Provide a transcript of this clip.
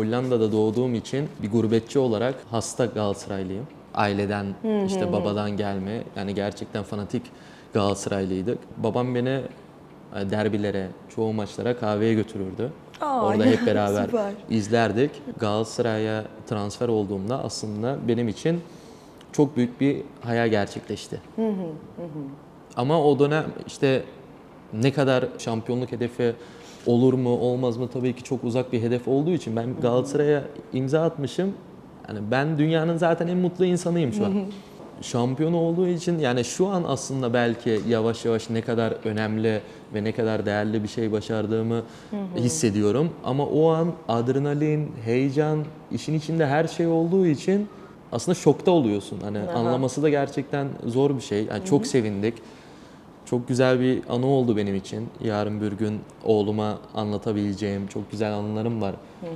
Hollanda'da doğduğum için bir gurbetçi olarak hasta Galatasaraylıyım. Aileden işte babadan gelme yani gerçekten fanatik Galatasaraylıydık. Babam beni e, derbilere, çoğu maçlara kahveye götürürdü. Aa, Orada hep beraber süper. izlerdik. Galatasaray'a transfer olduğumda aslında benim için çok büyük bir hayal gerçekleşti. Ama o dönem işte ne kadar şampiyonluk hedefi olur mu olmaz mı tabii ki çok uzak bir hedef olduğu için ben Galatasaray'a imza atmışım. Yani ben dünyanın zaten en mutlu insanıyım şu an. Şampiyon olduğu için yani şu an aslında belki yavaş yavaş ne kadar önemli ve ne kadar değerli bir şey başardığımı hissediyorum. Ama o an adrenalin, heyecan, işin içinde her şey olduğu için aslında şokta oluyorsun. Hani anlaması da gerçekten zor bir şey. Yani çok sevindik. Çok güzel bir anı oldu benim için. Yarın bir gün oğluma anlatabileceğim çok güzel anılarım var